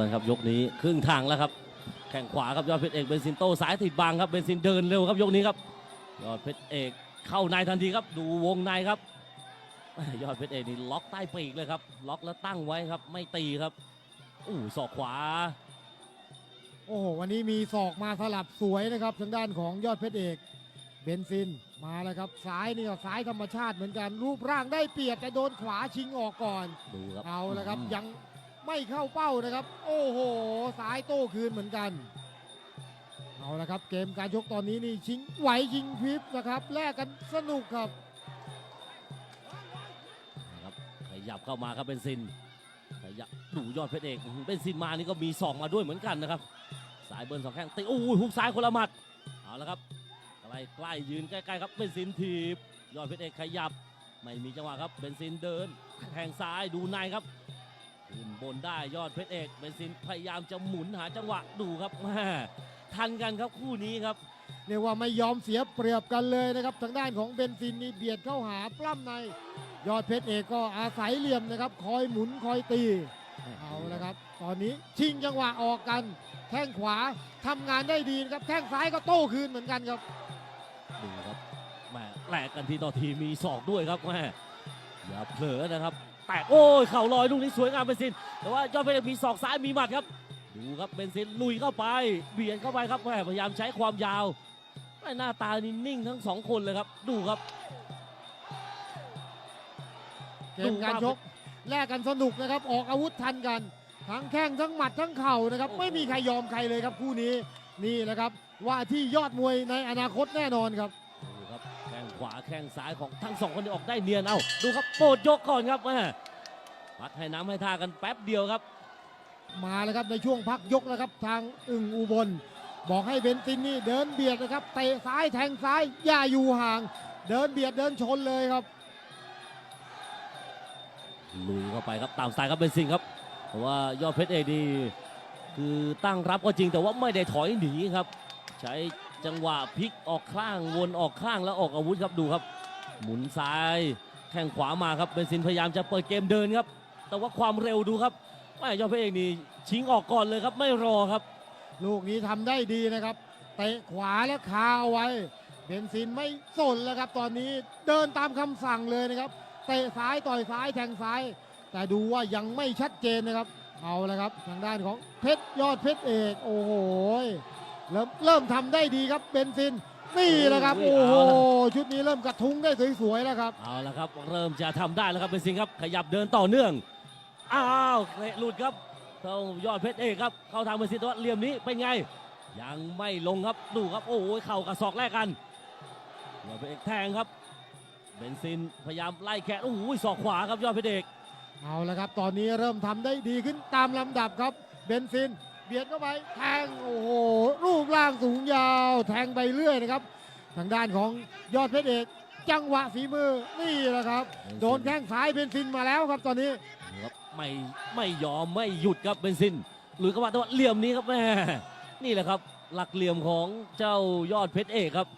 กันครับยกนี้ครึ่งทางแล้วครับแข่งขวาครับยอดเพชรเอกเบนซินโต้สายติดบังครับเบนซินเดินเร็วครับยกนี้ครับยอดเพชรเอกเข้าในทันทีครับ ดูวงในครับแม่ยอดเพชรเอกนี่ล็อกใต้ปีกเลยครับ ล็อกแล้วตั้งไว้ครับไม่ตีครับอู้ศอกขวา โอ้โหวันนี้มีศอกมาสลับสวยนะครับทางด้านของยอดเพชรเอกเบนซินมาแล้วครับซ้ายนี่ก็ซ้ายธรรมชาติเหมือนกันรูปร่างได้เปรียบแต่โดนขวาชิงออกก่อนดูครับเอาละครับมยัง ไม่เข้าเป้านะครับ โอ้โหซ้ายโต้คืนเหมือนกันเอาละครับเกมการชกตอนนี้นี่ชิงไหวชิงพริบนะครับแลกกันสนุกครับนะครับขยับเข้ามาครับเบนซินขยับดูยอดเพชรเอกอื้อหือเบนซินมานี่ก็มีสองมาด้วยเหมือนกันนะครับสายเบิร์นสองแข้งตีโอ้ยหุกซ้ายคนละหมัดเอาละครับใกล้ใกล้ยืนใกล้ๆครับเบนซินถีบยอดเพชรเอกขยับไม่มีจังหวะครับเบนซินเดินแทงซ้ายดูในครับ ขึ้นบนได้ยอดเพชรเอกเบนซินพยายามจะหมุนหาจังหวะดูครับแม่ทันกันครับคู่นี้ครับ เรียกว่าไม่ยอมเสียเปรียบกันเลยนะครับ ทางด้านของเบนซินนี่เบียดเข้าหาปล้ำใน ยอดเพชรเอกก็อาศัยเหลี่ยมนะครับ คอยหมุนคอยตีเอาละครับ ตอนนี้ชิงจังหวะออกกัน แข้งขวาทำงานได้ดีนะครับแข้งซ้ายก็โต้คืนเหมือนกันครับดูครับแม่แลกกันทีต่อทีมีศอกด้วยครับแม่อย่าเผลอนะครับ แตกโอ้ยเข่าลอยลูกนี้สวยงามเบนซิน แต่ว่ายอดเพชรมีศอกซ้ายมีหมัดครับ ดูครับเบนซินลุยเข้าไป เบียดเข้าไปครับแม่พยายามใช้ความยาวแม่หน้าตานี่นิ่งทั้งสองคนเลยครับ ดูครับเกมการชกแลกกันสนุกนะครับออกอาวุธทันกัน ทั้งแข้งทั้งหมัดทั้งเข่านะครับ ไม่มีใครยอมใครเลยครับคู่นี้นี่แหละครับว่าที่ยอดมวยในอนาคตแน่นอนครับ ข้งขวาแข้งซ้ายของทั้งสองคนที่ออกได้เนียนเอ้าดูครับโปรดยกก่อนครับแม่พักให้น้ำให้ท่ากันแป๊บเดียวครับ มาแล้วครับในช่วงพักยกนะครับทางอึ่งอุบล บอกให้เบนซินนี่เดินเบียดนะครับเตะซ้ายแทงซ้ายอย่าอยู่ห่าง เดินเบียดเดินชนเลยครับลุยเข้าไปครับตามสไตล์ครับเบนซินครับเพราะว่ายอดเพชรเอกนี่คือตั้งรับก็จริงแต่ว่าไม่ได้ถอยหนีครับ ใช้ จังหวะพลิกออกข้างวนออกข้างแล้วออกอาวุธครับดูครับ หมุนซ้ายแข้งขวามาครับเบนซินพยายามจะเปิดเกมเดินครับ แต่ว่าความเร็วดูครับว่ยอดเพชรเอกนี่ชิงออกก่อนเลยครับไม่รอครับ ลูกนี้ทำได้ดีนะครับเตะขวาและคาเอาไว้เบนซินไม่สนแล้วครับ ตอนนี้เดินตามคำสั่งเลยนะครับเตะซ้ายต่อยซ้ายแทงซ้าย แต่ดูว่ายังไม่ชัดเจนนะครับ เอาละครับทางด้านของเพชรยอดเพชรเอก โอ้โห เริ่มเริ่มทำได้ดีครับเบนซินนี่แหละครับโอ้โอ้ยโหเอาละชุดนี้เริ่มกระทุ้งได้สวยๆแล้วครับเอาละครับ เริ่มจะทำได้แล้วครับเบนซินครับขยับเดินต่อเนื่องอ้าวเตะหลุดครับเท่ายอดเพชรเอกครับเข้าทางเบนซินแต่ว่าเหลี่ยมนี้เป็นไง ยังไม่ลงครับดูครับโอ้โหเข่ากับศอกแรกกันยอดเพชรเอกแทงครับเบนซินพยายามไล่แขนโอ้โหศอกขวาครับยอดเพชรเอกเอาละครับ ตอนนี้เริ่มทำได้ดีขึ้นตามลำดับครับเบนซิน เบียดเข้าไป แทง โอ้โหรูปร่างสูงยาว แทงไปเรื่อยนะครับ ทางด้านของยอดเพชรเอกจังหวะฝีมือนี่แหละครับ โดนแข้งซ้ายเบนซินมาแล้วครับตอนนี้ครับไม่ไม่ยอมไม่หยุดครับเบนซิน หรือก็ว่าแต่ว่าเหลี่ยมนี้ครับแม่นี่แหละครับหลักเหลี่ยมของเจ้ายอดเพชรเอกครับ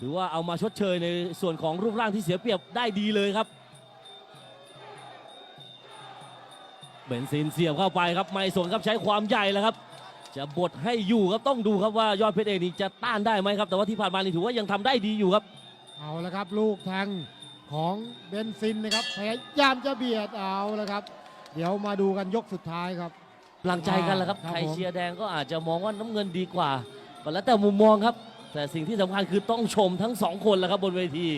ถือว่าเอามาชดเชยในส่วนของรูปร่างที่เสียเปรียบได้ดีเลยครับเบนซินเสียบเข้าไปครับไม่สนครับใช้ความใหญ่แล้วครับ จะบดให้อยู่ครับต้องดูครับว่ายอดเพชรเอกนี่จะต้านได้ไหมครับ แต่ว่าที่ผ่านมานี่ถือว่ายังทำได้ดีอยู่ครับ เอาละครับ ลูกแทงของเบนซินนะครับพยายามจะเบียดเอาละครับ เดี๋ยวมาดูกันยกสุดท้ายครับกำลังใจกันแหละครับครับใครผมเชียร์แดงก็อาจจะมองว่าน้ำเงินดีกว่าก็แล้วแต่มุมมองครับ แต่สิ่งที่สำคัญคือต้องชมทั้งสองคนแหละครับบนเวที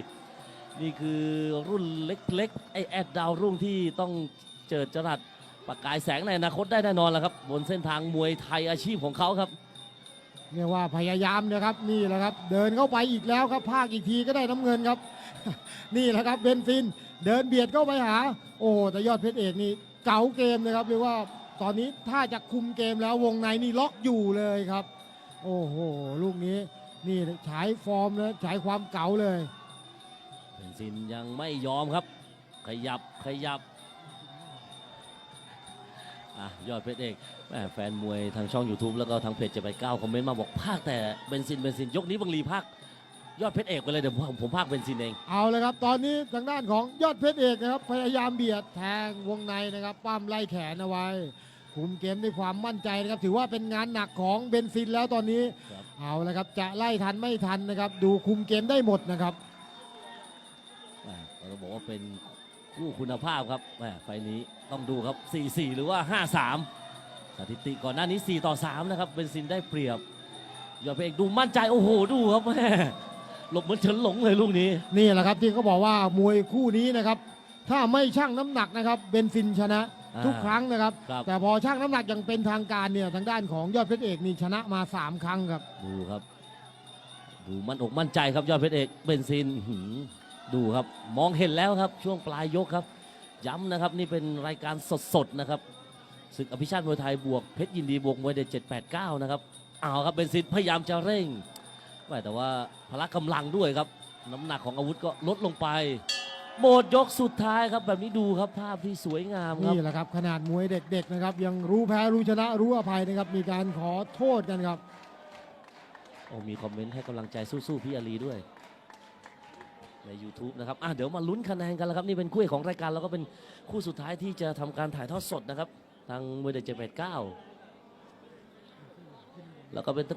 นี่คือรุ่นเล็กๆไอแอดดาวรุ่งที่ต้องเจิดจรัส ประกายแสงในอนาคตได้แน่นอนแหละครับ บนเส้นทางมวยไทยอาชีพของเขาครับเรียกว่าพยายามนะครับนี่แหละครับ เดินเข้าไปอีกแล้วครับภาคอีกทีก็ได้น้ำเงินครับ นี่แหละครับเบนซิน เดินเบียดเข้าไปหา โอ้แต่ยอดเพชรเอกนี่เก๋าเกมนะครับเรียกว่าตอนนี้ถ้าจะคุมเกมแล้ววงในนี่ล็อกอยู่เลยครับ โอ้โหลูกนี้นี่ฉายฟอร์มนะฉายความเก๋าเลยเบนซินยังไม่ยอมครับ ขยับขยับ อะยอดเพชรเอกแม่แฟนมวยทางช่อง YouTube แล้วก็ทางเพจจะไปก้าวคอมเมนต์มาบอกภาคแต่เบนซินเบนซินยกนี้บังลีภาคยอดเพชรเอกไปเลยเดี๋ยวผมผมภาคเบนซินเองเอาเลยครับ ตอนนี้ทางด้านของยอดเพชรเอกนะครับ พยายามเบียดแทงวงในนะครับ ปั้มไล่แขนเอาไว้ คุมเกมด้วยความมั่นใจนะครับ ถือว่าเป็นงานหนักของเบนซินแล้วตอนนี้ครับเอาละครับ จะไล่ทันไม่ทันนะครับ ดูคุมเกมได้หมดนะครับ แหม่เราต้องบอกว่าเป็น คู่คุณภาพครับแหม่ไฟล์นี้ต้องดูครับ 4-4 หรือว่า 5-3 สถิติก่อนหน้านี้ 4 ต่อ 3 นะครับ เป็นซินได้เปรียบยอดพระเอกดูมั่นใจโอ้โหดูครับแม่หลบเหมือนเฉินหลงเลยลูกนี้ นี่แหละครับที่เขาบอกว่ามวยคู่นี้นะครับ ถ้าไม่ชั่งน้ำหนักนะครับเบนซินชนะอ่าทุกครั้งนะครับ ครับ แต่พอชั่งน้ำหนักอย่างเป็นทางการเนี่ยทางด้านของยอดเพชรเอกนี่ชนะมา 3 ครั้งครับ ดูครับ ดูมั่นอกมั่นใจครับยอดเพชรเอกเบนซินอื้อหือ ดูครับมองเห็นแล้วครับช่วงปลายยกครับ ย้ำนะครับนี่เป็นรายการสดๆนะครับศึกอภิชาติมวยไทยบวกเพชรยินดีบวกมวยเด็ด789 นะครับเอาครับเบนซินพยายามจะเร่งแม่แต่ว่าพละกำลังด้วยครับ น้ำหนักของอาวุธก็ลดลงไปหมดยกสุดท้ายครับแบบนี้ดูครับภาพที่สวยงามครับนี่แหละครับ ขนาดมวยเด็กๆนะครับ ยังรู้แพ้รู้ชนะรู้อภัยนะครับ มีการขอโทษกันครับโอ้มีคอมเมนต์ให้กำลังใจสู้ๆพี่อาลีด้วย ใน YouTube นะครับอะเดี๋ยวมาลุ้นคะแนนกันแล้วครับ นี่เป็นคู่เอกของรายการแล้วก็เป็นคู่สุดท้ายที่จะทำการถ่ายทอดสดนะครับ ทางมวยเดเจ็ดแปดเก้าแล้วก็เป็นต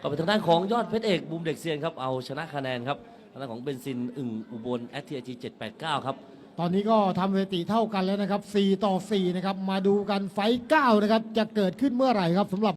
ก็เป็นทางด้านของยอดเพชรเอกบูมเด็กเซียนครับเอาชนะคะแนนครับทางด้านของเบนซินอึ่งอุบลแอทีจีเจ็ดแปดเก้าครับ ตอนนี้ก็ทำสถิติเท่ากันแล้วนะครับ 4 ต่อ 4 นะครับ มาดูกันไฟต์9นะครับ จะเกิดขึ้นเมื่อไหร่ครับสำหรับ